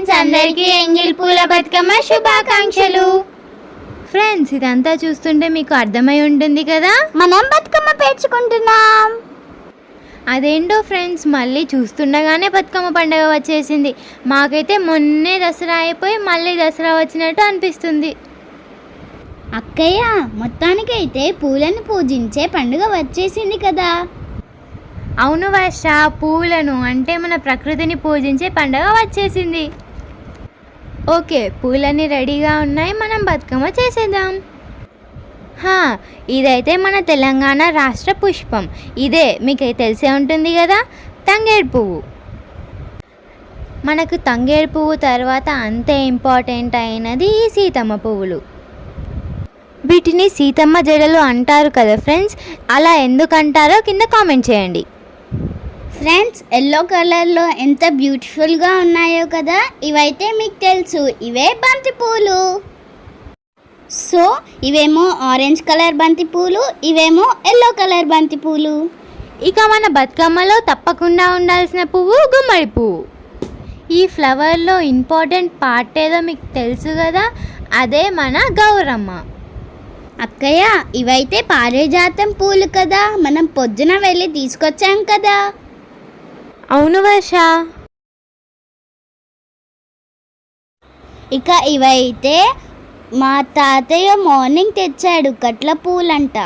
Friends అందరికీ ఎంగిల్ పూల బతుకమ్మ శుభాకాంక్షలు. ఫ్రెండ్స్ ఇదంతా చూస్తుంటే మీకు అర్థమై ఉంటుంది కదా? మనం బతుకమ్మ పేర్చుకుంటున్నాం. అదేంటో ఫ్రెండ్స్ మళ్ళీ చూస్తుండగానే బతుకమ్మ పండుగ వచ్చేసింది. మాకైతే మొన్నే దసరా అయిపోయి మళ్ళీ దసరా వచ్చినట్టు అనిపిస్తుంది. అక్కయ్య మొత్తానికైతే పూలను పూజించే పండుగ వచ్చేసింది కదా. అవును వర్ష పూలను అంటే మన ప్రకృతిని పూజించే పండుగ వచ్చేసింది. ఓకే పూలన్నీ రెడీగా ఉన్నాయి మనం బతుకమ్మ చేసేద్దాం. హా, ఇదైతే మన తెలంగాణ రాష్ట్ర పుష్పం. ఇదే మీకు తెలిసే ఉంటుంది కదా తంగేడు పువ్వు. మనకు తంగేడు పువ్వు తర్వాత అంతే ఇంపార్టెంట్ అయినది ఈ సీతమ్మ పువ్వులు. వీటిని సీతమ్మ జడలు అంటారు కదా ఫ్రెండ్స్ అలా ఎందుకంటారో కింద కామెంట్ చేయండి. ఫ్రెండ్స్ ఎల్లో కలర్లో ఎంత బ్యూటిఫుల్గా ఉన్నాయో కదా ఇవైతే మీకు తెలుసు. ఇవే బంతి పూలు. సో ఇవేమో ఆరెంజ్ కలర్ బంతి పూలు ఇవేమో ఎల్లో కలర్ బంతి పూలు. ఇక మన బతుకమ్మలో తప్పకుండా ఉండాల్సిన పువ్వు గుమ్మడి పువ్వు. ఈ ఫ్లవర్లో ఇంపార్టెంట్ పార్ట్ ఏదో మీకు తెలుసు కదా అదే మన గౌరమ్మ. అక్కయ్య ఇవైతే పారిజాతం పూలు కదా మనం పొద్దున వెళ్ళి తీసుకొచ్చాం కదా. అవును వర్ష ఇక ఇవైతే మా తాతయ్య మార్నింగ్ తెచ్చాడు కట్ల పూలంట.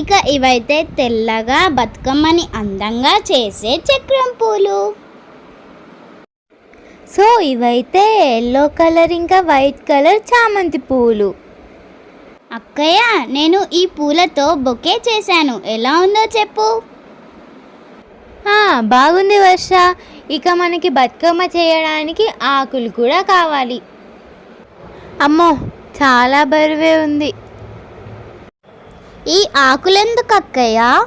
ఇక ఇవైతే తెల్లగా బతుకమ్మని అందంగా చేసే చక్రం పూలు. సో ఇవైతే ఎల్లో కలర్ ఇంకా వైట్ కలర్ చామంతి పువ్వులు అక్కయ్య నేను ఈ పూలతో బొకే చేశాను. ఎలా ఉందో చెప్పు. బాగుంది వర్ష. ఇక మనకి బతుకమ్మ చేయడానికి ఆకులు కూడా కావాలి. అమ్మో చాలా బరువే ఉంది. ఈ ఆకులెందుకు అక్కయ్య?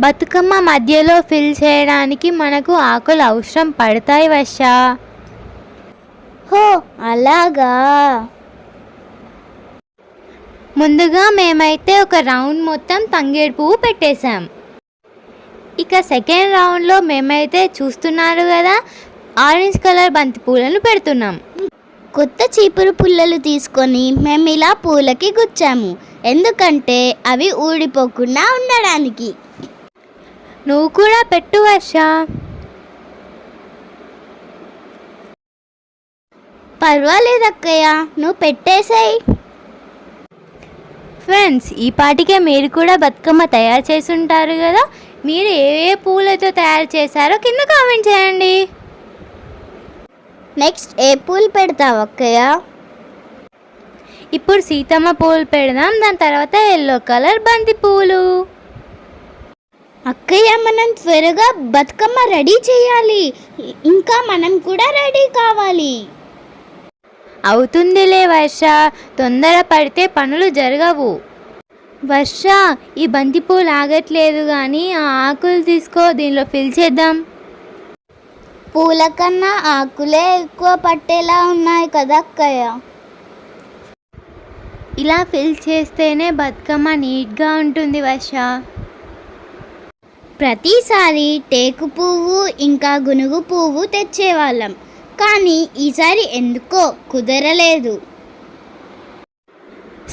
బతుకమ్మ మధ్యలో ఫిల్ చేయడానికి మనకు ఆకులు అవసరం పడతాయి వర్ష. హో అలాగా. ముందుగా మేమైతే ఒక రౌండ్ మొత్తం తంగేడు పువ్వు పెట్టేశాం. ఇక సెకండ్ రౌండ్లో మేమైతే చూస్తున్నారు కదా ఆరెంజ్ కలర్ బంతి పూలను పెడుతున్నాం. కొత్త చీపురు పుల్లలు తీసుకొని మేము ఇలా పూలకి గుచ్చాము. ఎందుకంటే అవి ఊడిపోకుండా ఉండడానికి. నువ్వు కూడా పెట్టు వర్ష. పర్వాలేదు అక్కయ్య నువ్వు పెట్టేసాయి. ఫ్రెండ్స్ ఈ పాటికే మీరు కూడా బతుకమ్మ తయారు చేసి ఉంటారు కదా మీరు ఏ ఏ పూలతో తయారు చేశారో కింద కామెంట్ చేయండి. నెక్స్ట్ ఏ పూలు పెడతావు అక్కయ్య? ఇప్పుడు సీతమ్మ పూలు పెడదాం దాని తర్వాత ఎల్లో కలర్ బంతి పూలు. అక్కయ్య మనం త్వరగా బతుకమ్మ రెడీ చేయాలి. ఇంకా మనం కూడా రెడీ కావాలి. అవుతుందిలే వర్ష తొందర పడితే పనులు జరగవు. వర్ష ఈ బంతి పూలు ఆగట్లేదు కానీ ఆ ఆకులు తీసుకో దీనిలో ఫిల్ చేద్దాం. పూల కన్నా ఆకులే ఎక్కువ పట్టేలా ఉన్నాయి కదా అక్కయ్య ఇలా ఫిల్ చేస్తేనే బతుకమ్మ నీట్గా ఉంటుంది వర్ష. ప్రతిసారి టేకు పువ్వు ఇంకా గునుగు పువ్వు తెచ్చేవాళ్ళం. కానీ ఈసారి ఎందుకో కుదరలేదు.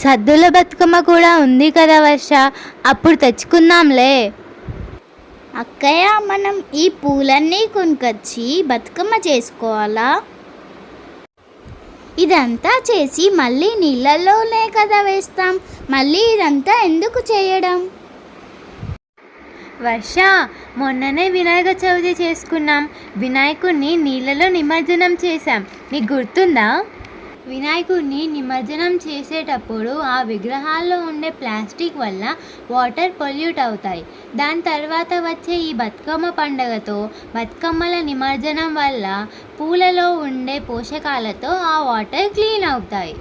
సద్దుల బతుకమ్మ కూడా ఉంది కదా వర్ష. అప్పుడు తెచ్చుకుందాంలే. అక్కయ్య మనం ఈ పూలన్నీ కొనుకొచ్చి బతుకమ్మ చేసుకోవాలా? ఇదంతా చేసి మళ్ళీ నీళ్ళల్లోనే కదా వేస్తాం. మళ్ళీ ఇదంతా ఎందుకు చేయడం? వర్ష మొన్ననే వినాయక చవితి చేసుకున్నాం. వినాయకుడిని నీళ్ళలో నిమజ్జనం చేశాం. నీకు గుర్తుందా? వినాయకుడిని నిమజ్జనం చేసేటప్పుడు ఆ విగ్రహాల్లో ఉండే ప్లాస్టిక్ వల్ల వాటర్ పొల్యూట్ అవుతాయి. దాని తర్వాత వచ్చే ఈ బతుకమ్మ పండగతో బతుకమ్మల నిమజ్జనం వల్ల పూలలో ఉండే పోషకాలతో ఆ వాటర్ క్లీన్ అవుతాయి.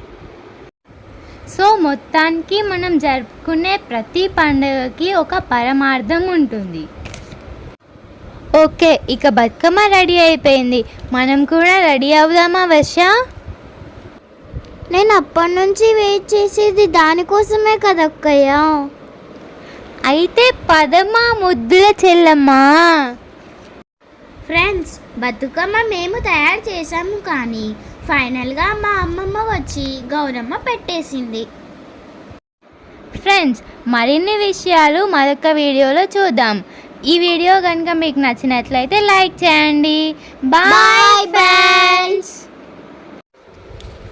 సో మొత్తానికి మనం జరుపుకునే ప్రతి పండుగకి ఒక పరమార్థం ఉంటుంది. ఓకే ఇక బతుకమ్మ రెడీ అయిపోయింది. మనం కూడా రెడీ అవుదామా వర్ష? నేను అప్పటి నుంచి వెయిట్ చేసేది దానికోసమే కదా అక్కయ్య అయితే పదమా ముద్దుల చెల్లమ్మా. ఫ్రెండ్స్ బతుకమ్మ మేము తయారు చేసాము కానీ ఫైనల్గా మా అమ్మమ్మ వచ్చి గౌరమ్మ పెట్టేసింది. ఫ్రెండ్స్ మరిన్ని విషయాలు మరొక వీడియోలో చూద్దాం. ఈ వీడియో కనుక మీకు నచ్చినట్లయితే లైక్ చేయండి. Bye bye friends